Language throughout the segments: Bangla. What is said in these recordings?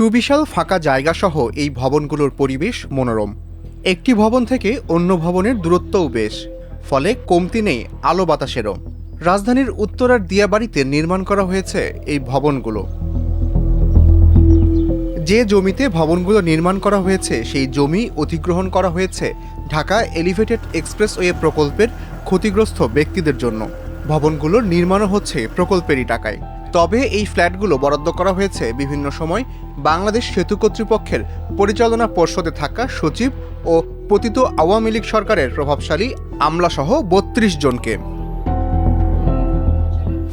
সুবিশাল ফাঁকা জায়গাসহ এই ভবনগুলোর পরিবেশ মনোরম। একটি ভবন থেকে অন্য ভবনের দূরত্বও বেশ, ফলে কমতি নেই আলো বাতাসেরও। রাজধানীর উত্তরার দিয়াবাড়িতে নির্মাণ করা হয়েছে এই ভবনগুলো। যে জমিতে ভবনগুলো নির্মাণ করা হয়েছে, সেই জমি অধিগ্রহণ করা হয়েছে ঢাকা এলিভেটেড এক্সপ্রেসওয়ে প্রকল্পের ক্ষতিগ্রস্ত ব্যক্তিদের জন্য। ভবনগুলোর নির্মাণও হচ্ছে প্রকল্পেরই টাকায়। তবে এই ফ্ল্যাটগুলো বরাদ্দ করা হয়েছে বিভিন্ন সময় বাংলাদেশ সেতু কর্তৃপক্ষের পরিচালনা পর্ষদে থাকা সচিব ও পতিত আওয়ামী লীগ সরকারের প্রভাবশালী আমলাসহ বত্রিশ জনকে।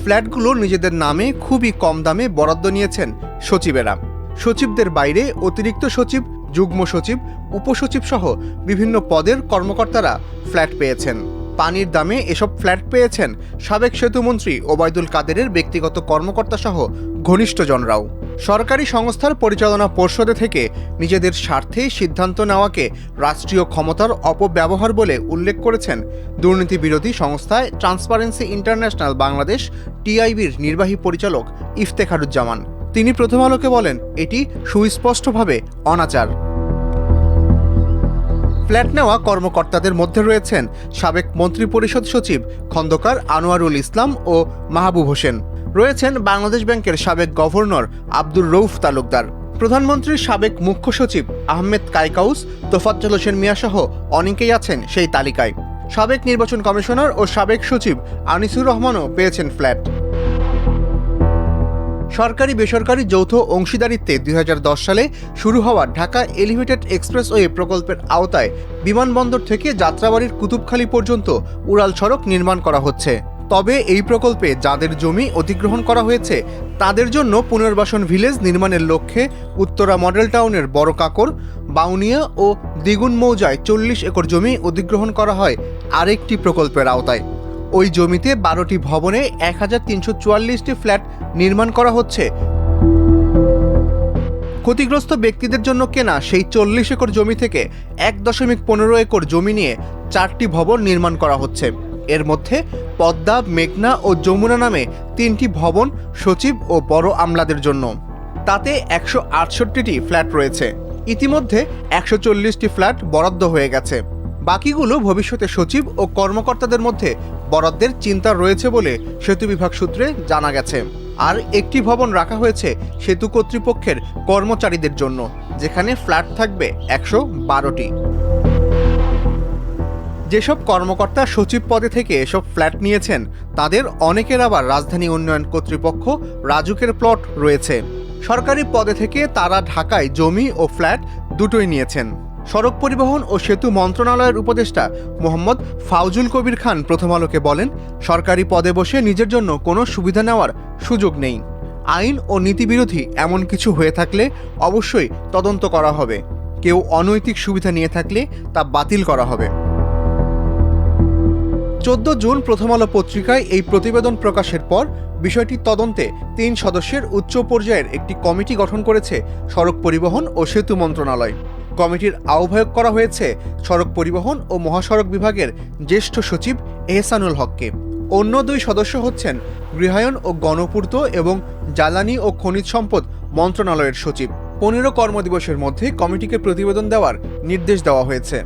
ফ্ল্যাটগুলো নিজেদের নামে খুবই কম দামে বরাদ্দ নিয়েছেন সচিবেরা। সচিবদের বাইরে অতিরিক্ত সচিব, যুগ্ম সচিব, উপসচিব সহ বিভিন্ন পদের কর্মকর্তারা ফ্ল্যাট পেয়েছেন। পানির দামে এসব ফ্ল্যাট পেয়েছেন সাবেক সেতুমন্ত্রী ওবায়দুল কাদেরের ব্যক্তিগত কর্মকর্তা সহ ঘনিষ্ঠজনরাও। সরকারি সংস্থার পরিচালনা পর্ষদে থেকে নিজেদের স্বার্থে সিদ্ধান্ত নেওয়াকে রাষ্ট্রীয় ক্ষমতার অপব্যবহার বলে উল্লেখ করেছেন দুর্নীতি বিরোধী সংস্থায় ট্রান্সপারেন্সি ইন্টারন্যাশনাল বাংলাদেশ টিআইবির নির্বাহী পরিচালক ইফতেখারুজ্জামান। তিনি প্রথম আলোকে বলেন, এটি সুস্পষ্টভাবে অনাচার। ফ্ল্যাট নেওয়া কর্মকর্তাদের মধ্যে রয়েছেন সাবেক মন্ত্রিপরিষদ সচিব খন্দকার আনোয়ারুল ইসলাম ও মাহবুব হোসেন। রয়েছেন বাংলাদেশ ব্যাংকের সাবেক গভর্নর আব্দুর রৌফ তালুকদার। প্রধানমন্ত্রীর সাবেক মুখ্য সচিব আহমেদ কাইকাউস, তোফাজ্জল হোসেন মিয়াসহ অনেকেই আছেন সেই তালিকায়। সাবেক নির্বাচন কমিশনার ও সাবেক সচিব আনিসুর রহমানও পেয়েছেন ফ্ল্যাট। সরকারি বেসরকারি যৌথ অংশীদারিত্বে দুই হাজার দশ সালে শুরু হওয়া ঢাকা এলিভেটেড এক্সপ্রেসওয়ে প্রকল্পের আওতায় বিমানবন্দর থেকে যাত্রাবাড়ির কুতুবখালী পর্যন্ত উড়াল সড়ক নির্মাণ করা হচ্ছে। তবে এই প্রকল্পে যাদের জমি অধিগ্রহণ করা হয়েছে, তাদের জন্য পুনর্বাসন ভিলেজ নির্মাণের লক্ষ্যে উত্তরা মডেল টাউনের বড় কাকর, বাউনিয়া ও দ্বিগুণ মৌজায় চল্লিশ একর জমি অধিগ্রহণ করা হয় আরেকটি প্রকল্পের আওতায়। ওই জমিতে বারোটি ভবনে এক হাজার তিনশো চুয়াল্লিশটি ফ্ল্যাট নির্মাণ করা হচ্ছে। ক্ষতিগ্রস্ত ব্যক্তিদের জন্য কেনা সেই চল্লিশ একর জমি থেকে এক দশমিক পনেরো একর জমি নিয়ে চারটি ভবন নির্মাণ করা হচ্ছে। এর মধ্যে পদ্মা, মেঘনা ও যমুনা নামে তিনটি ভবন সচিব ও বড় আমলাদের জন্য। তাতে একশো আটষট্টিটি ফ্ল্যাট রয়েছে। ইতিমধ্যে একশো চল্লিশটি ফ্ল্যাট বরাদ্দ হয়ে গেছে। বাকিগুলো ভবিষ্যতে সচিব ও কর্মকর্তাদের মধ্যে বরাদ্দের চিন্তা রয়েছে বলে সেতু বিভাগ সূত্রে জানা গেছে। আর একটি ভবন রাখা হয়েছে সেতু কর্তৃপক্ষের কর্মচারীদের জন্য, যেখানে ফ্ল্যাট থাকবে একশো বারোটি। যেসব কর্মকর্তা সচিব পদে থেকে এসব ফ্ল্যাট নিয়েছেন, তাদের অনেকের আবার রাজধানী উন্নয়ন কর্তৃপক্ষ রাজুকের প্লট রয়েছে। সরকারি পদে থেকে তারা ঢাকায় জমি ও ফ্ল্যাট দুটোই নিয়েছেন। সড়ক পরিবহন ও সেতু মন্ত্রণালয়ের উপদেষ্টা মোহাম্মদ ফাউজুল কবির খান প্রথম আলোকে বলেন, সরকারি পদে বসে নিজের জন্য কোনো সুবিধা নেওয়ার সুযোগ নেই। আইন ও নীতিবিরোধী এমন কিছু হয়ে থাকলে অবশ্যই তদন্ত করা হবে। কেউ অনৈতিক সুবিধা নিয়ে থাকলে তা বাতিল করা হবে। চোদ্দ জুন প্রথম আলো পত্রিকায় এই প্রতিবেদন প্রকাশের পর বিষয়টি তদন্তে তিন সদস্যের উচ্চ পর্যায়ের একটি কমিটি গঠন করেছে সড়ক পরিবহন ও সেতু মন্ত্রণালয়। কমিটির আহ্বায়ক করা হয়েছে সড়ক পরিবহন ও মহাসড়ক বিভাগের জ্যেষ্ঠ সচিব এহসানুল হককে। অন্য দুই সদস্য হচ্ছেন গৃহায়ণ ও গণপূর্ত এবং জ্বালানি ও খনিজ সম্পদ মন্ত্রণালয়ের সচিব। পনেরো কর্মদিবসের মধ্যে কমিটিকে প্রতিবেদন দেওয়ার নির্দেশ দেওয়া হয়েছে।